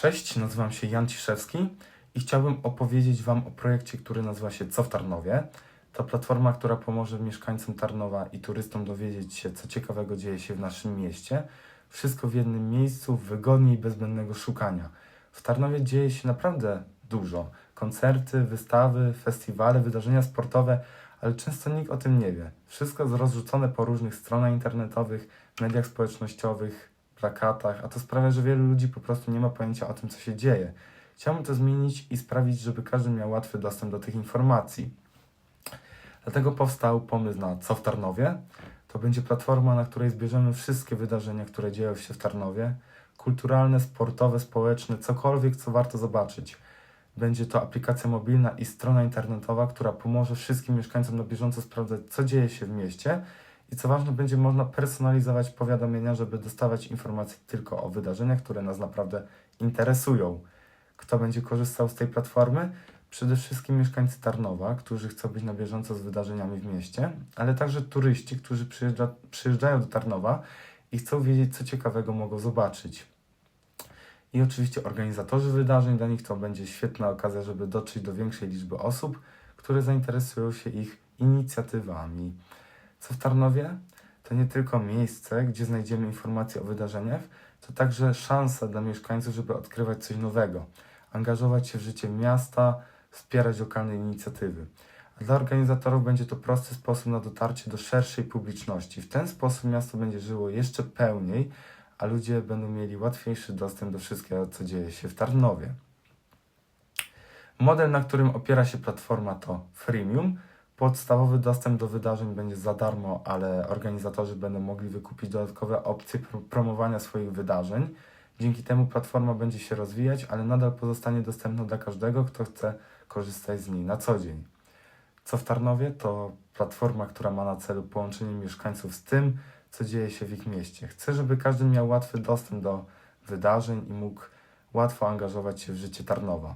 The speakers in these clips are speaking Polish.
Cześć, nazywam się Jan Ciszewski i chciałbym opowiedzieć Wam o projekcie, który nazywa się Co w Tarnowie. To platforma, która pomoże mieszkańcom Tarnowa i turystom dowiedzieć się, co ciekawego dzieje się w naszym mieście. Wszystko w jednym miejscu, wygodnie i bez zbędnego szukania. W Tarnowie dzieje się naprawdę dużo. Koncerty, wystawy, festiwale, wydarzenia sportowe, ale często nikt o tym nie wie. Wszystko jest rozrzucone po różnych stronach internetowych, mediach społecznościowych, plakatach, a to sprawia, że wielu ludzi po prostu nie ma pojęcia o tym, co się dzieje. Chciałbym to zmienić i sprawić, żeby każdy miał łatwy dostęp do tych informacji. Dlatego powstał pomysł na Co w Tarnowie. To będzie platforma, na której zbierzemy wszystkie wydarzenia, które dzieją się w Tarnowie. Kulturalne, sportowe, społeczne, cokolwiek, co warto zobaczyć. Będzie to aplikacja mobilna i strona internetowa, która pomoże wszystkim mieszkańcom na bieżąco sprawdzać, co dzieje się w mieście i co ważne, będzie można personalizować powiadomienia, żeby dostawać informacje tylko o wydarzeniach, które nas naprawdę interesują. Kto będzie korzystał z tej platformy? Przede wszystkim mieszkańcy Tarnowa, którzy chcą być na bieżąco z wydarzeniami w mieście, ale także turyści, którzy przyjeżdża, przyjeżdżają do Tarnowa i chcą wiedzieć, co ciekawego mogą zobaczyć. I oczywiście organizatorzy wydarzeń, dla nich to będzie świetna okazja, żeby dotrzeć do większej liczby osób, które zainteresują się ich inicjatywami. Co w Tarnowie? To nie tylko miejsce, gdzie znajdziemy informacje o wydarzeniach, to także szansa dla mieszkańców, żeby odkrywać coś nowego, angażować się w życie miasta, wspierać lokalne inicjatywy. A dla organizatorów będzie to prosty sposób na dotarcie do szerszej publiczności. W ten sposób miasto będzie żyło jeszcze pełniej, a ludzie będą mieli łatwiejszy dostęp do wszystkiego, co dzieje się w Tarnowie. Model, na którym opiera się platforma to freemium. Podstawowy dostęp do wydarzeń będzie za darmo, ale organizatorzy będą mogli wykupić dodatkowe opcje pro- promowania swoich wydarzeń. Dzięki temu platforma będzie się rozwijać, ale nadal pozostanie dostępna dla każdego, kto chce korzystać z niej na co dzień. Co w Tarnowie to platforma, która ma na celu połączenie mieszkańców z tym, co dzieje się w ich mieście. Chcę, żeby każdy miał łatwy dostęp do wydarzeń i mógł łatwo angażować się w życie Tarnowa.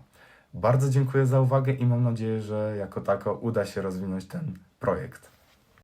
Bardzo dziękuję za uwagę i mam nadzieję, że jako tako uda się rozwinąć ten projekt.